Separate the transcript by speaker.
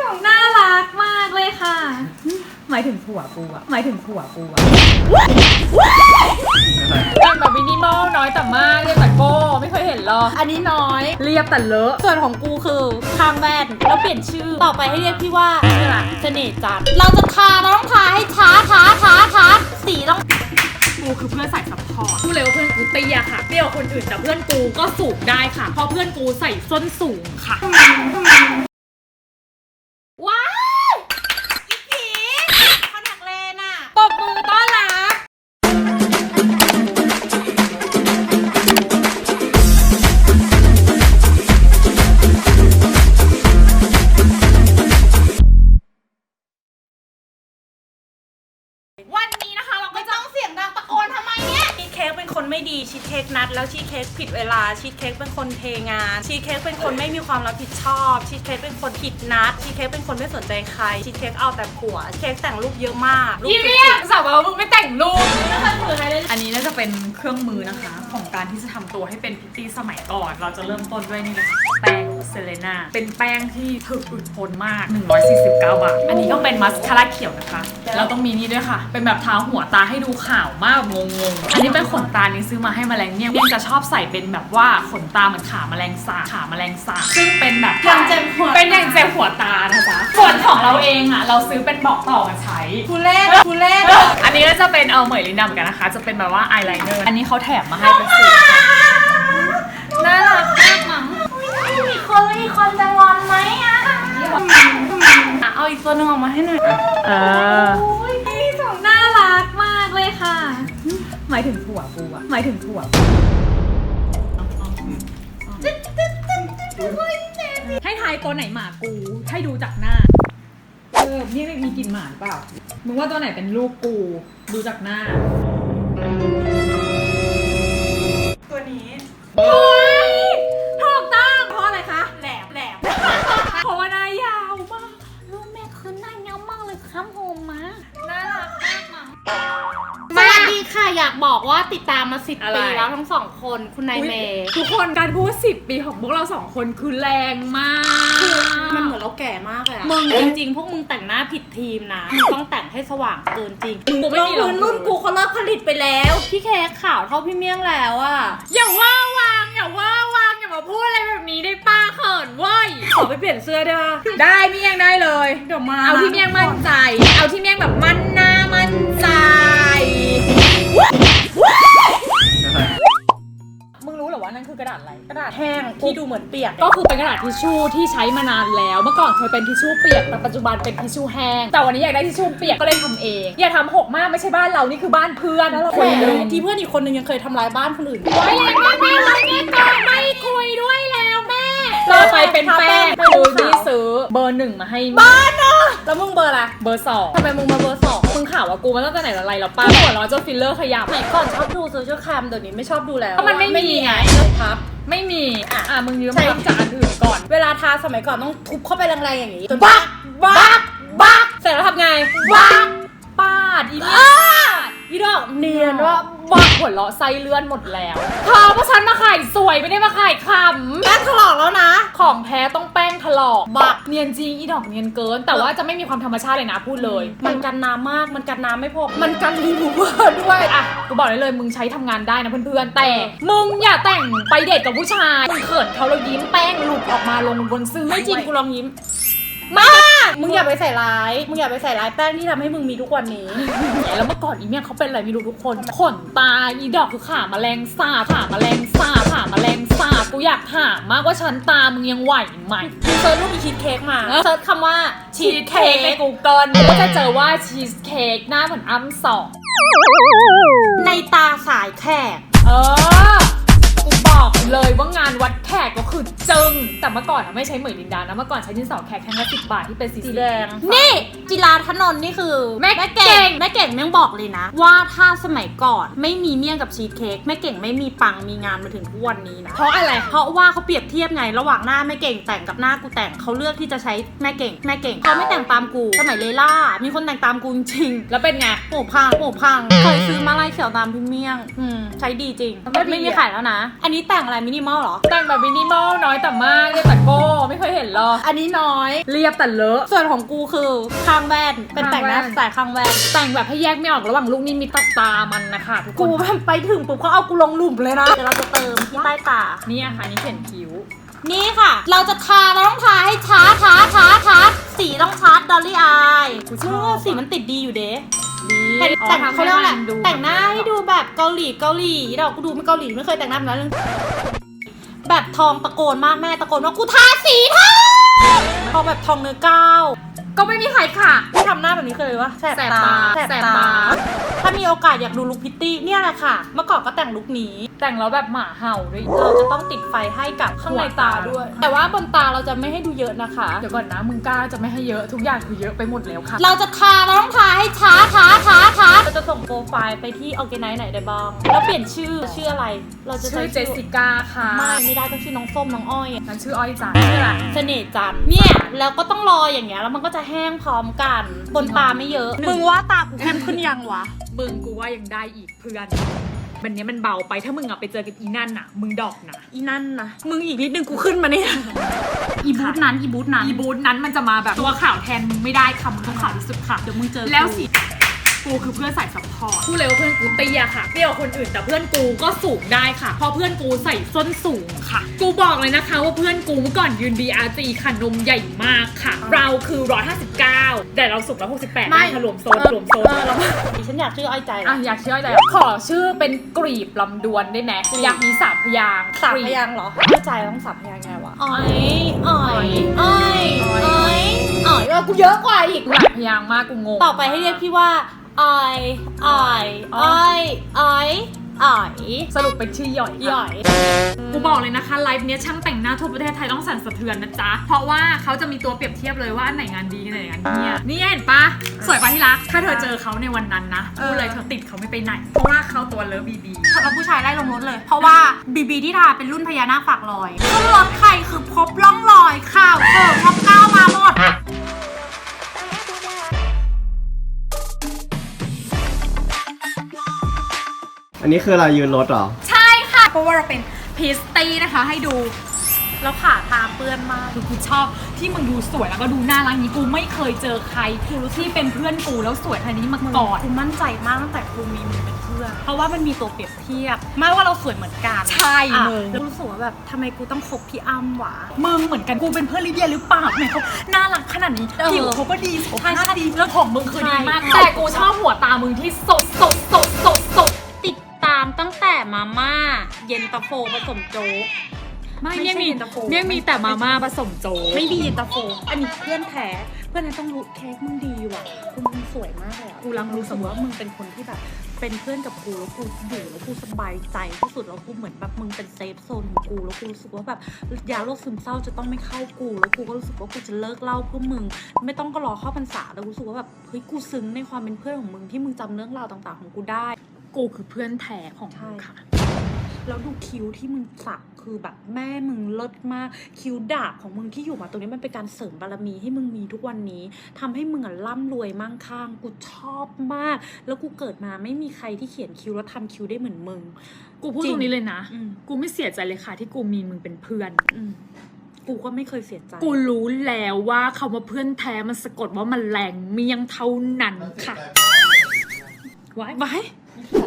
Speaker 1: ของน่ารักมากเลยค่ะ หมายถึงผัวกูอะหมายถึงผัวกูอะแต่งแบบมินิมอลน้อยแต่มากเรียบแต่โก้ไม่เคยเห็นหรอก
Speaker 2: อันนี้น้อย
Speaker 1: เรียบแต่เลอะ
Speaker 2: ส่วนของกูคือข้างแว่นแล้วเปลี่ยนชื่อต่อไปให้เรียกพี่ว่าชื่ออะไรเสน่ห์จันทร์เราจะทาเราต้องทาให้ช้าช้าช้าช้าสีต้อง
Speaker 1: กูคือเพื่อนใส่ซัพพอร์ตพูดเลยว่าเพื่อนกูเตี้ยค่ะเตี้ยกว่าคนอื่นแต่เพื่อนกูก็สูงได้ค่ะ เพราะเพื่อนกูใส่ส้นสูงค่ะ
Speaker 2: ว้าวอีผีคอนแทคเลนอะ
Speaker 1: ปรบมือต้อนรับ วันนี้นะคะ เราก็
Speaker 2: ไม่
Speaker 1: จะ
Speaker 2: ต้องเสียงดังตะโกนทำไมเนี่ยชีสเค้กเป็นคนไม่ดีชีสเค้กนัด แล้วชีสเค้กผิดเวลาชีสเค้กเป็นคนเทงานชีสเค้กเป็นคนไม่มีความรับผิดชอบชีสเค้กเป็นคนผิดนัดชีสเค้กเป็นคนไม่สนใจใครชีสเค้กเอาแต่ผัวชีสเค้กแต่งรูปเยอะมากรูป
Speaker 1: ยี่เรียกสาวว่ามึงไม่แต่งรูป
Speaker 2: เป็
Speaker 1: นเครื่องมือนะคะ ของการที่จะทำตัวให้เป็นพิตตี้สมัยก่อน เราจะเริ่มต้นด้วยนี่เลยค่ะแป้งเซเลน่าเป็นแป้งที่ถึกอึดทนมาก 149 บาท อันนี้ก็เป็นมัสคาร่าเขียวนะคะ เราต้องมีนี่ด้วยค่ะ เป็นแบบทาหัวตาให้ดูขาวมากงงๆ อันนี้เป็นขนตานี่ซื้อมาให้แมลงเนี่ยเนี่ยจะชอบใส่เป็นแบบว่าขนตาเหมือนขาแมลงสาบขาแมลงสาบซึ่งเป็นแบบ
Speaker 2: ยังเจ็บหัว
Speaker 1: เป็นอย่างเจ็บหัวตานะจ๊ะส่วนของเราเองอะเราซื้อเป็นบอกต่อมาใช้
Speaker 2: ทุเล่ทุเล่
Speaker 1: อันนี้ก็จะเป็นเอาเหมยลินดาเหมือนกันนะคะ จะเป็นแบบว่าอายไลเนอร์อันนี้เขาแถมมาให้เป็นสีน่ารักมากมั้ง
Speaker 2: อีกคนอีกคนจะงอนไหมอะอะเอาอีกตัวหนึงออกมาให้หน่อย
Speaker 1: เออของน่ารักมากเลยค่ะ หมายถึงผัวกูอะหมายถึงผัวกูให้ทายตัวไหนหมากู ให้ดูจากหน้า เออนี่ไม่มีกลิ่นหมาหรือเปล่า มึงว่าตัวไหนเป็นลูกกู ดูจากหน้า
Speaker 2: ตัวนี้
Speaker 1: เฮ้ย ติ
Speaker 2: ดตามมาสิบ
Speaker 1: อะไร
Speaker 2: ปีแล้วทั้งสองคนคุณนายเมย์
Speaker 1: ทุกคนการพูดว่าสิบปีของพวกเราสองคนคือแรงมาก
Speaker 2: มันเหมือนเราแก่มากเลยอะมึงจริงๆ พวกมึงแต่งหน้าผิดทีมนะมึงต้องแต่งให้สว่างเกินจริง
Speaker 1: กูไม่มีหรอก
Speaker 2: พื้นรุ่นกูเขาเลิกผลิตไปแล้ว พี่แค่ขาวเท่าพี่เมี่ยงแล้วอะ
Speaker 1: อย่าว่าวางอย่าว่าวางอย่ามาพูดอะไรแบบนี้ได้ป้าเขินเว้ย
Speaker 2: ขอไปเปลี่ยนเสื้อได้ปะ
Speaker 1: ได้เมี่ยงได้เลย
Speaker 2: เดี๋ยวมา
Speaker 1: เอาที่เมี่ยงมั่นใจ เอาที่เมี่ยงแบบมั่นหน้ามั่นใจ นั่นคือกระดาษอะไรกระดาษ
Speaker 2: แห้งที่ดูเหมือนเปียก
Speaker 1: ก็คือเป็นกระดาษทิชชู่ที่ใช้มานานแล้ว เมื่อก่อนเคยเป็นทิชชู่เปียกแต่ปัจจุบันเป็นทิชชู่แห้งแต่วันนี้อยากได้ทิชชู่เปียกก็เลยทำเอง อย่าทำหกมากไม่ใช่บ้านเรานี่คือบ้านเพื่อน
Speaker 2: แล้วเรา
Speaker 1: คน
Speaker 2: แห
Speaker 1: หนึ
Speaker 2: ม
Speaker 1: ง
Speaker 2: ที่เพื่อนอีกคนนึงยังเคยทำร้ายบ้านคนอื่น
Speaker 1: ไว้แรงมากแม่ไว้แม่ก่อนไม่คุยด้วยแล้วแม่ ต่อไปเป็นแป้ง
Speaker 2: ทาแป้ง
Speaker 1: ดูดีซื้อเบอร์หนึ่งมาให้
Speaker 2: บ้านอะแล้วมึงเบอร์อะไร
Speaker 1: เบอร์สอง
Speaker 2: ทำไมมึงมาเบอร์สอง
Speaker 1: มึงข่าวว่ากูมาตั้งแต่ไหนแต่ไรแล้วป้าหัวเร้อนจนฟิลเลอร์ขยับ
Speaker 2: ไหนก่อนชอบดูโซเชียลแคมเดี๋ยวนี้ไม่ชอบดูแล้ว
Speaker 1: ก็มันไม่มีไง
Speaker 2: เลิกพับ
Speaker 1: ไม่มีอะอะมึงยืม
Speaker 2: ใช่
Speaker 1: คำจากอันอื่นก่อน
Speaker 2: เวลาทาสมัยก่อนต้องทุบเข้าไปแรงๆอย่างนี้จนบักบักบักเสร็จแล้วทำไงบัก
Speaker 1: ปาดอี
Speaker 2: อ้า
Speaker 1: นี่
Speaker 2: อีดอกเนียนว่า
Speaker 1: บักหัวเราะไส้เลื่อนหมดแล้วเธอเพราะฉันมาขายสวยไม่ได้มาขายค
Speaker 2: แป้งถลอกแล้วนะำ
Speaker 1: ของแท้ต้องแป้งถลอกบักเนียนจริงอีดอกเนียนเกิน แต่ว่าจะไม่มีความธรรมชาติเลยนะพูดเลย
Speaker 2: มันกันน้ำมากมันกันน้ำไม่พอมันกันรีมูเวอร์ด้วย
Speaker 1: อะกูบอกได้เลยมึงใช้ทำงานได้นะเพื่อนๆแต่มึงอย่าแต่งไปเดทกับผู้ชายมึงเขินเขาแล้วยิ้มแป้งหลุดออกมาลงบนเสื้อ
Speaker 2: ไม่จริงกูลองยิ้ม
Speaker 1: มาก
Speaker 2: มึงอย่าไปใส่ร้าย มึงอย่าไปใส่ร้ายแป้งที่ทำให้มึงมีทุกวันนี้
Speaker 1: แล้วเมื่อก่อนอีเมียเขาเป็นอะไรไม่รู้ทุกคน ขนตาอีดอกคือขาแมลงสาบขาแมลงสาบขาแมลงสาบกูอยากถามมากว่าฉันตามึงยังไหวไหม
Speaker 2: มึงเซิร์ชรูปอีชีสเค้กมาเซิร์ชคำว่าชี
Speaker 1: ชี
Speaker 2: ส
Speaker 1: ส
Speaker 2: เค้
Speaker 1: เค้ก
Speaker 2: ก
Speaker 1: ใน Google ก็จะเจอว่าชีสเค้กหน้าเหมือนอ้ำสอง
Speaker 2: ในตาสายแขก
Speaker 1: เออ กูบอกเลยว่างานวัดแขกก็คือจึง แต่เมื่อก่อนอะไม่ใช้เหมยลินดานะเมื่อก่อนใช้ดินสอแขกแท่งละสิบบาทที่เป็นสี
Speaker 2: สีแดง นี่จิราธนนท์นี่คือ
Speaker 1: แม่เก่ง
Speaker 2: แม่เก่งแม่งบอกเลยนะ ว่าถ้าสมัยก่อนไม่มีเมี่ยงกับชีสเค้กแม่เก่งไม่มีปังมีงานมาถึงทุกวันนี้นะ
Speaker 1: เพราะอะไร
Speaker 2: เพราะว่าเขาเปรียบเทียบไงระหว่างหน้าแม่เก่งแต่งกับหน้ากูแต่งเขาเลือกที่จะใช้แม่เก่งแม่เก่งเขาไม่แต่งตามกู สมัยเลล่า มีคนแต่งตามกูจริง
Speaker 1: แล้วเป็นไง
Speaker 2: ๆหมูพังหมูพังเคยซื้อมาลายเขียวตามพี่เมี่ยงอืมใช้ดีจริง
Speaker 1: ไม่ดีอะ
Speaker 2: ไม่มีขายแล้วนะ อันนี้นี้แต่งอะไรมินิมอลเหรอ
Speaker 1: แต่งแบบมินิมอลน้อยแต่มากเรียบแต่โก้ไม่เคยเห็นหรอก
Speaker 2: อันนี้น้อย
Speaker 1: เรียบแต่เลอะ
Speaker 2: ส่วนของกูคือข้างแว่นเป็นแต่งหน้า
Speaker 1: ข้างแว่น
Speaker 2: สายข้างแว่น
Speaker 1: แต่งแบบให้แยกไม่ออกระหว่างลูกนิมิตกับตามันนะคะทุกค
Speaker 2: กู
Speaker 1: น
Speaker 2: แบบไปถึงปุ๊บเขาเอากูลงหลุมเลยนะเดี๋ยวเราจะเติมที่ใต้ตา
Speaker 1: เนี่ยค่ะนี่เขียนคิ้ว
Speaker 2: นี่ค่ะ เราจะทาเราต้องทาให้ช้าช้าช้าช้าสีต้องชัดดอลลี่อาย
Speaker 1: กูชอบ
Speaker 2: เออสีมันติดดีอยู่เด้
Speaker 1: ดี
Speaker 2: แต่ง
Speaker 1: อ๋อ
Speaker 2: แต่ง
Speaker 1: ทำ
Speaker 2: เขาเรียกว่าอะไร
Speaker 1: ให้มันดู
Speaker 2: แต่งหน้าให้ดูแบบเกาหลีเกาหลีเรากูดูไม่เกาหลีไม่เคยแต่งหน้าแบบนั้นเลย แบบทองตะโกนมากแม่ตะโกนว่ากูทาสีทองทองแบบทองเนื้อก้าว
Speaker 1: ก็ไม่มีใครค่ะ
Speaker 2: ไม่ทำหน้าแบบนี้เคยเลยวะแสบ
Speaker 1: แสบ
Speaker 2: ตา
Speaker 1: ตา
Speaker 2: แสบ
Speaker 1: แสบ
Speaker 2: ตา
Speaker 1: ตา
Speaker 2: ถ้ามีโอกาสอยากดูลุคพิตตี้เนี่ยแหละค่ะ เมื่อก่อนก็แต่งลุคนี้
Speaker 1: แต่งแล้วแบบหมาเห่าด้วย
Speaker 2: เราจะต้องติดไฟให้กับข้างในตาด้วย แต่ว่าบนตาเราจะไม่ให้ดูเยอะนะคะ
Speaker 1: เดี๋ยวก่อนนะมึงกล้าจะไม่ให้เยอะทุกอย่างคือเยอะไปหมดแล้วค่ะ
Speaker 2: เราจะทาเราต้องทาให้ช้าช้าช้าช้าเราจะส่งโปรไฟล์ไปที่ออ g a ไน z e ไหนได้บ้าง แล้วเปลี่ยนชื่อชื่ออะไร เราจะ
Speaker 1: ชื่
Speaker 2: ใช้
Speaker 1: อเจสสิก้าค่ะ
Speaker 2: ไม่ไม่ได้ต้องชื่อน้องส้มน้องอ้อยอะ
Speaker 1: นั่นชื่ออ้อยจ๋าชื่ออะไร
Speaker 2: เสน่ห์จันทร์เนี่ยแล้วก็ต้องรออย่างเงี้ยแล้วมันก็จะแห้งพร้อมกันบนตาไม่เยอะมึงว่าตากูเข้มขึ้นยังวะ
Speaker 1: มึงกูว่ายังได้อีกเพื่อนมันเนี้ยมันเบาไปถ้ามึงอะไปเจอกับอีนั่นอะมึงดอกนะ
Speaker 2: อีนั่นนะมึงอีกนิดนึงกูขึ้นมาเนี่ย อีบูธนั้นอีบูธนั้น
Speaker 1: อีบูธนั้นมันจะมาแบบตัวข่าวแทนมึงไม่ได้ค่ะมึงต้องข่าวที่สุดค่ะ
Speaker 2: เดี๋ยวมึงเจอ
Speaker 1: แล้วสิ กูคือเพื่อนใส่ซัพพอร์ตพูดเลยว่าเพื่อนกูเตี้ยค่ะเตี้ยกว่าคนอื่นแต่เพื่อนกูก็สูงได้ค่ะ เพราะเพื่อนกูใส่ส้นสูงค่ะ กูบอกเลยนะคะว่าเพื่อนกูเมื่อก่อนยืน BRG ค่ะนมใหญ่มากค่ะ เราคือ 159 แต่เราสูง168
Speaker 2: ไม่
Speaker 1: ค่ะรวมโซนรวมโซน
Speaker 2: เออแล้วฉันอยากชื่ออ้อยใจ
Speaker 1: อะอยากชื่ออะไรขอชื่อเป็นกรีบลำดวนได้ไหมอยากมีสามพยางค์
Speaker 2: สาม
Speaker 1: กรีบ
Speaker 2: พยางค์เหรออ้อยใจต้องสามพยางค์ไงวะอ้อยอ้อยอ้อยอ้อยอ้อยเออกูเยอะกว่าอีก
Speaker 1: หลายพยางค์มากกูงง
Speaker 2: ต่อไปให้เรียกพี่ว่า อ้อยอ้อยอ้อยอ้อยอ้อย
Speaker 1: สรุปเป็นชื่อหย่อยค่ะ
Speaker 2: หย่อย
Speaker 1: กูบอกเลยนะคะไลฟ์เนี้ยช่างแต่งหน้าทั่วประเทศไทยต้องสั่นสะเทือนนะจ๊ะ เพราะว่าเขาจะมีตัวเปรียบเทียบเลยว่าอันไหนงานดีอันไหนงานเฮียนี่เห็นปะสวยปะที่รัก ถ้าเธอเจอเขาในวันนั้นนะพูดเลยเธอติดเขาไม่ไปไหน เพราะว่าเขาตัวเลิฟบีบี
Speaker 2: เราผู้ชายไล่ลงรถเลย เพราะว่าบีบีที่ทาเป็นรุ่นพญานาคฝากรอยขึ้นรถใครคือพบร่องรอยข่าวเออพบก้าวมาหมด
Speaker 3: อันนี้คืออะไรยืนรถเหรอ
Speaker 1: ใช่ค่ะ เพราะว่าเราเป็นพิสตี้นะคะ ให้ดู
Speaker 2: แล้วขาทาเปื้อนมาก
Speaker 1: คือกูชอบที่มึงดูสวยแล้วก็ดูน่ารักอย่างนี้กูไม่เคยเจอใครที่เป็นเพื่อนกูแล้วสวยขนาดนี้มาก่อน
Speaker 2: กูมั่นใจมากตั้งแต่กูมีมึงเป็นเพื่อน เพราะว่ามันมีตัวเปรียบเทียบไม่ว่าเราสวยเหมือนกัน
Speaker 1: ใช่
Speaker 2: อะ
Speaker 1: มึง
Speaker 2: แล้วรู้สึกว่าแบบทำไมกูต้องคบพี่อ้ำวะ
Speaker 1: มึงเหมือนกันกูเป็นเพื่อนลิเดียหรือเปล่าทำไมเขาน่ารักขนาดนี้
Speaker 2: เออ
Speaker 1: ผิวเขาก็ดีสุขภาพ
Speaker 2: ใช่ใช่
Speaker 1: ดีแล้วของมึงคือดีมาก
Speaker 2: ใช่
Speaker 1: แต่กูชอบหัวตามึงที่สดสดสดสดสด
Speaker 2: ติดตามตั้งแต่มาม่าเย็นตาโฟผสมโจ๊ก
Speaker 1: ไม่
Speaker 2: ไม่
Speaker 1: เนี่ย
Speaker 2: ใช่
Speaker 1: มี
Speaker 2: เย็นตาโฟ
Speaker 1: เนี่ยมีแต่มาม่าผสมโจ๊ก
Speaker 2: ไม่มีเย็นตาโฟ อันนี้เพื่อนแท้เพื่อนนั้นต้องรู้เค้กมึงดีว่ะกูมึงสวยมากเลยอะกูรักรู้สึกว่ามึงเป็นคนที่แบบ เป็นเพื่อนกับกูแล้วกูอยู่แล้วกูสบายใจที่สุดแล้วกูเหมือนแบบมึงเป็นเซฟโซนของกูแล้วกูรู้สึกว่าแบบยาโรคซึมเศร้าจะต้องไม่เข้ากู แล้วกูก็รู้สึกว่ากูจะเลิกเหล่าเพื่อมึง ไม่ต้องก็รอเข้าพรรษาแต่กูรู้สึกว่าแบบเฮ้ยกูซึ้งในความเป็นเพื่อนของมึงที่มึงจำเรื่องราวต่าง ๆ ของกูได้
Speaker 1: กูคือเพื่อนแท้ของมึงค่ะ
Speaker 2: แล้วดูคิ้วที่มึงสักคือแบบแม่มึงเลิศมาก คิ้วดาบของมึงที่อยู่มาตรงนี้มันเป็นการเสริมบารมีให้มึงมีทุกวันนี้ทำให้มึงอะร่ำรวยมั่งคั่งกูชอบมาก แล้วกูเกิดมาไม่มีใครที่เขียนคิ้วแล้วทำคิ้วได้เหมือนมึง
Speaker 1: กูพูด
Speaker 2: จริง
Speaker 1: ตรงนี้เลยนะ
Speaker 2: อืม
Speaker 1: กูไม่เสียใจเลยค่ะ ที่กูมีมึงเป็นเพื่อน
Speaker 2: อืมกูก็ไม่เคยเสียใจ
Speaker 1: กูรู้แล้วว่าคำว่าเพื่อนแท้มันสะกดว่ามันแรงเมียงเท่านั้นค่ะไว้
Speaker 2: ไว้